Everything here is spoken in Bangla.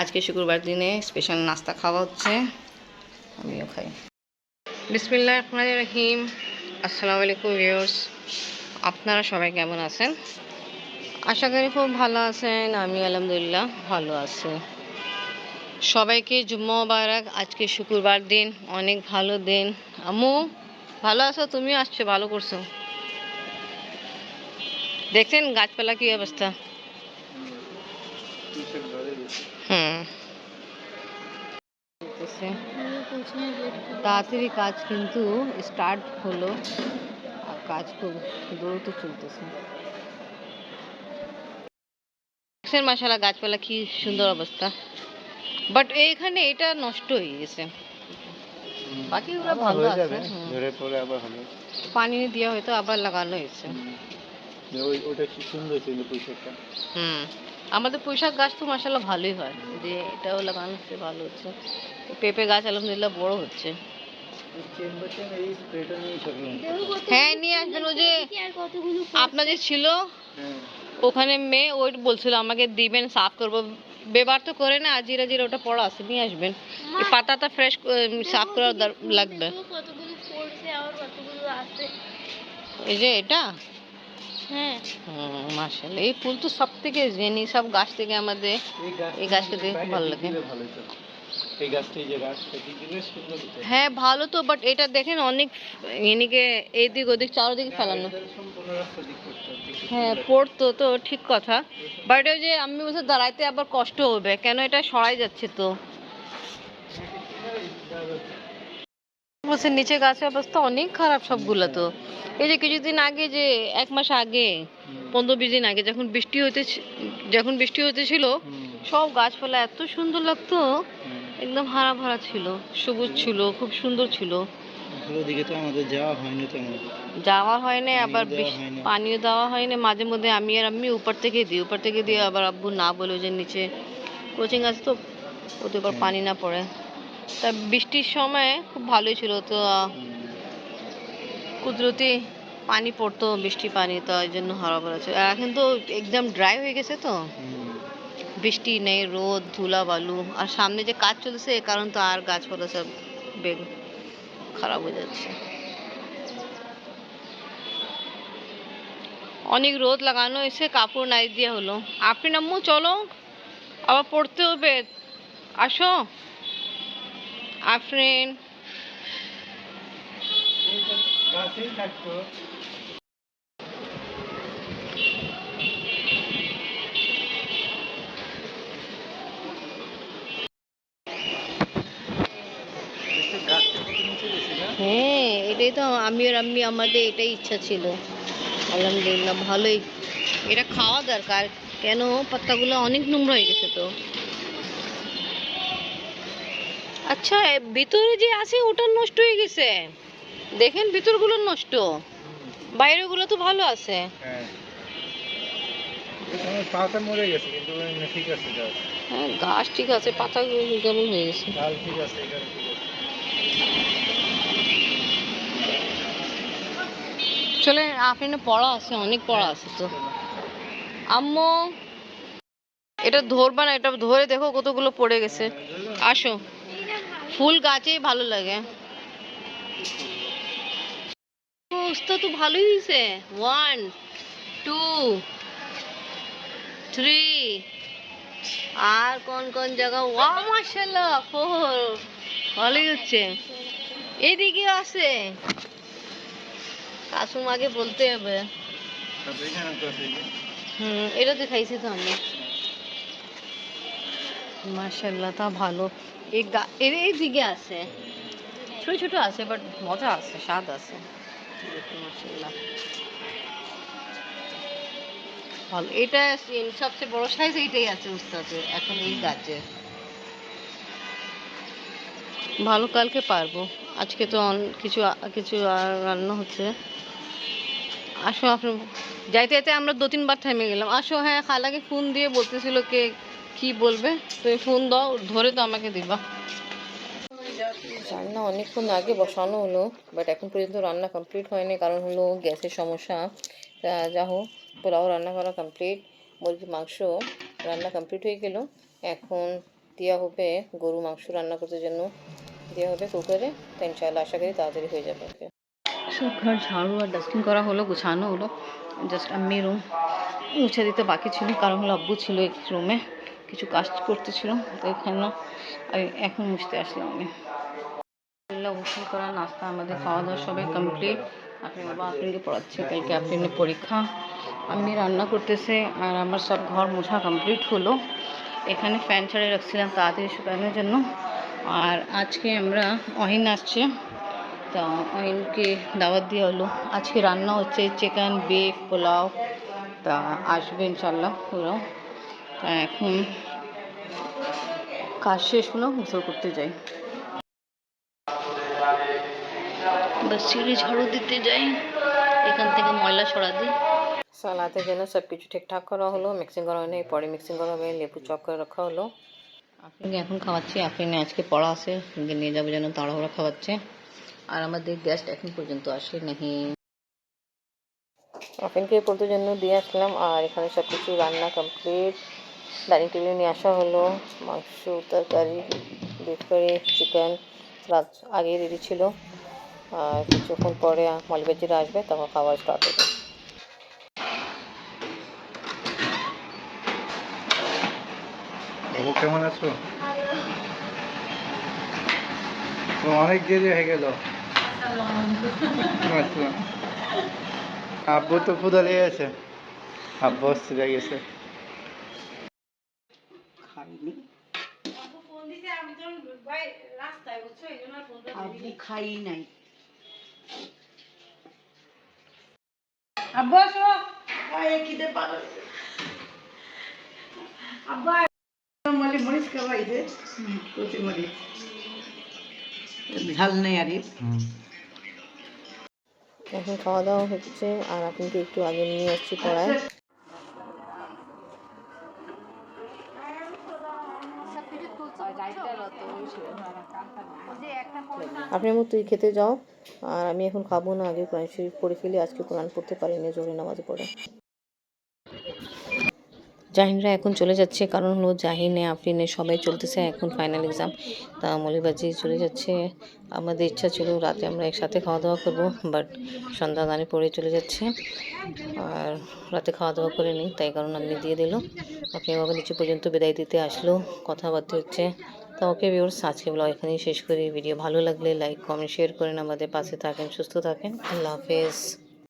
আজকে শুক্রবার দিনে স্পেশাল নাস্তা খাওয়া হচ্ছে। আমিও খাই। বিসমিল্লাহ রহমান রহিম আসসালামু আলাইকুম ভিউয়ার্স। আপনারা সবাই কেমন আছেন? আশা করি খুব ভালো আছেন। আমি আলহামদুলিল্লাহ ভালো আছি। সবাইকে জুম্মা মুবারক। আজকে শুক্রবার দিন, অনেক ভালো দিন। আম্মু, ভালো আছো? তুমিও আসছো, ভালো করছ? দেখছেন গাছপালা কি অবস্থা? হুম। তাড়াতাড়ি কাজ কিন্তু স্টার্ট হলো আর কাজ খুব দ্রুত চলতেছে। দেখছেন মাসালা গাছপালা কি সুন্দর অবস্থা। বাট এইখানে এটা নষ্ট হয়ে গেছে। বাকিগুলো ভালো হয়ে আছে। হুম। পরে আবার হবে। পানি দেওয়া হয়তো আবার লাগানো হয়েছে। ওই ওটা কি সুন্দর ছিল পুঁইশাকটা। হুম। আমাদের পুঁইশাক গাছ তো মাসাল্লাহ ভালোই হয়। যে এটাও লাগানো হচ্ছে ভালো হচ্ছে। পেঁপে গাছ আলহামদুলিল্লাহ বড় হচ্ছে। হ্যাঁ নিয়ে আসবেন। ওই যে আপনার যে ছিল ওখানে মেয়ে ওই বলছিল আমাকে দিবেন সাফ করব। বেবার তো করে না আজিরা জিরা ওটা পড়া আছে নিয়ে আসবেন। পাতাটা ফ্রেশ সাফ করা লাগবে। এই যে এটা। হ্যাঁ। মাসাল্লাহ এই ফুল তো সব থেকে জেনি সব গাছ থেকে আমাদের এই গাছ এই গাছটা দেখে ভালো লাগে। হ্যাঁ ভালো তো বাট এটা দেখেন অনেক এনিকে এদিক ওদিক চারদিকে ফেলানো। হবে একটু হ্যাঁ পড়তো তো ঠিক কথা। বাট ওই যে আমি বলছি দাঁড়াইতে আবার কষ্ট হবে। কেন এটা সরাই যাচ্ছে তো? বলছে নিচে গাছের অবস্থা অনেক খারাপ সবগুলো তো। এই যে কিছুদিন আগে যে এক মাস আগে পনেরো বিশ দিন আগে যখন বৃষ্টি হতে যখন বৃষ্টি হতেছিল সব গাছপালা এত সুন্দর লাগতো একদম হারা ভরা ছিল সবুজ ছিল খুব সুন্দর ছিল। ভালো তো আমাদের যাওয়া হয়নি তেমন। যাওয়া আবার পানিও দেওয়া বেশ- পানিও দেওয়া হয় মাঝে মধ্যে আমি আর আমি উপর থেকে দিই উপর থেকে দিয়ে আবার আব্বু না বলে যে নিচে কোচিং আছে তো ওতে পানি না পড়ে। তা বৃষ্টির সময় খুব ভালোই ছিল, তো কুদরতি পানি পড়তো, বৃষ্টি পানি, তো এই জন্য হারা ভরা ছিল। এখন তো একদম ড্রাই হয়ে গেছে তো। বৃষ্টি নেই, রোদ, ধুলা, বালু, আর সামনে যে কাজ চলছে, এ কারণ তো আর গাছপালা সব বেগ খারাপ হয়ে যাচ্ছে। অনেক রোদ লাগানো এসে কাপড় নাই দিয়ে হলো। আপনি নাম্মু চলো, আবার পড়তে হবে। আসো। আফরিন? হ্যাঁ এটাই তো আমি আর আমি আমাদের এটাই ইচ্ছা ছিল। আলহামদুলিল্লাহ, ভালোই। এটা খাওয়া দরকার। কেন? পাতাগুলো অনেক নোংরা হয়ে গেছে তো। আচ্ছা ভিতরে যে আছে ওটা নষ্ট হয়ে গেছে। দেখেন ভিতরগুলো নষ্ট। বাইরেগুলো তো ভালো আছে। হ্যাঁ। পাতা মরে গেছে কিন্তু ঠিক আছে হ্যাঁ গাছ ঠিক আছে পাতাগুলো কেমন হয়ে গেছে। ডাল ঠিক আছে এখানে ঠিক আছে। চলে আপনি পড়া আছে অনেক পড়া আছে তো। আম্মু এটা ধরবা না এটা ধরে দেখো কতগুলো পড়ে গেছে। আসো। ফুল গাছেই ভালো লাগে। অবস্থা তো ভালোই হয়েছে ওয়ান টু থ্রি আর কোন কোন জায়গা? ওয়া মাশাল্লাহ ফোর ভালোই হচ্ছে। এইদিকে আছে। কাসুম আগে বলতে হবে। হুম এটা দেখাইছি তো আমি। মাশাল্লাহ তা ভালো। এর এই দিকে আছে। ছোট ছোট আছে বাট মজা আছে, স্বাদ আছে। ভালো, এটা সবচেয়ে বড় সাইজ এইটাই আছে উস্তাদের, এখন এই গাছে ভালো, কালকে পারব। আজকে তো কিছু কিছু রান্না হচ্ছে। আসো আপনি যাইতে যাইতে আমরা দু তিনবার থেমে গেলাম। আসো হ্যাঁ খালাকে ফোন দিয়ে বলতেছিল কে কি বলবে? তুমি ফোন দাও ধরে তো আমাকে দিবা। রান্না অনেকক্ষণ আগে বসানো হলো বাট এখন পর্যন্ত রান্না কমপ্লিট হয়নি কারণ হলো গ্যাসের সমস্যা। তা যা হোক পোলাও রান্না করা কমপ্লিট মুরগির মাংস রান্না কমপ্লিট হয়ে গেল। এখন দেওয়া হবে গরু মাংস রান্না করতে জন্য। দেওয়া হবে কুকারে তো ইনশাআল্লাহ আশা করি তাড়াতাড়ি হয়ে যাবে সব ঘর ঝাড়ু আর ডাস্টিং করা হলো গুছানো হলো। জাস্ট আমি রুম মুছে দিতে বাকি ছিল কারণ হলো আব্বু ছিল এক রুমে কিছু কাজ করতেছিলাম, তো এখানে এখন মুছতে আসলাম আমি। আলহামদুলিল্লাহ, গোসল করা, নাস্তা, আমাদের খাওয়া দাওয়া সবাই কমপ্লিট আপনি বাবা আপনাকে পড়াচ্ছে, কালকে আপনার পরীক্ষা। আমি রান্না করতেছে, আর আমার সব ঘর মোছা কমপ্লিট হলো। এখানে ফ্যান ছাড়ে রাখছিলাম তাড়াতাড়ি শুকানোর জন্য। আর আজকে আমরা, অহিন আসছে। তা অহিনকে দাওয়াত দিয়ে হলো। আজকে রান্না হচ্ছে চিকেন বিফ পোলাও। তা আসবে ইনশাল্লাহ তা এখন কাজ শেষ হলো গোসল করতে যাই। বাস সিঁড়ি ঝাড়ু দিতে যাই এখান থেকে ময়লা সরা দিই। সালাতের জন্য সব কিছু ঠিকঠাক করা হলো মিক্সিং করা হয়নি পরে মিক্সিং করা হবে লেবু চপ করে রাখা হলো। আপনি এখন খাওয়াচ্ছি আপনি আজকে পড়া আছে আপনাকে নিয়ে যাবে যেন তাড়াহুড়া খাওয়াচ্ছে। আর আমাদের গেস্ট এখন পর্যন্ত আসে নাহি আফিনকে পড়তে জন্য দিয়ে আসলাম আর এখানে সব কিছু রান্না কমপ্লিট ডাইনিং টেবিলে নিয়ে আসা হলো মাংস তরকারি বিফ কারি চিকেন রাত আগে রেডি ছিল। আর কিছুক্ষণ পরে মলিবাজিরা আসবে তখন খাবার স্টার্ট হবে। বাবু কেমন আছো? তো অনেক দেরি হয়ে গেল। আব্বু তো ক্ষুদা লেগে গেছে আব্বু অস্থির হয়ে গেছে। খাইনি আব্বু খাই নাই। আব্বু খিদে পাগল আব্বা মালি মরিচ খাওয়াই দে। কচি মরিচ ঝাল নেই আরে এখন খাওয়া দাওয়া হচ্ছে আর আপনাকে একটু আগে নিয়ে আসছি পড়ায়। আপনি আমার তুই খেতে যাও। আর আমি এখন খাব না, আগে কোরআন শরীফ পড়ে ফেলি, আজকে কোরআন পড়তে পারিনি, জোরে নামাজ পড়ে। জাহিনরা এখন চলে যাচ্ছে, কারণ হলো জাহিনে, আফরিনে সবাই চলতেছে, এখন ফাইনাল এক্সাম তা মলিবাজি চলে যাচ্ছে। আমাদের ইচ্ছা ছিল রাতে আমরা একসাথে খাওয়া দাওয়া করব বাট সন্ধ্যা গানে পড়ে চলে যাচ্ছে। আর রাতে খাওয়া দাওয়া করে নিই তাই কারণ আপনি দিয়ে দিল। আপনি আমাকে নিচে পর্যন্ত বিদায় দিতে আসলো, কথাবার্তা হচ্ছে। তা ওকে ভিউর্স আজকে ব্লগ এখানেই শেষ করি। ভিডিও ভালো লাগলে লাইক কমেন্ট শেয়ার করেন আমাদের পাশে থাকেন, সুস্থ থাকেন। আল্লাহ হাফেজ।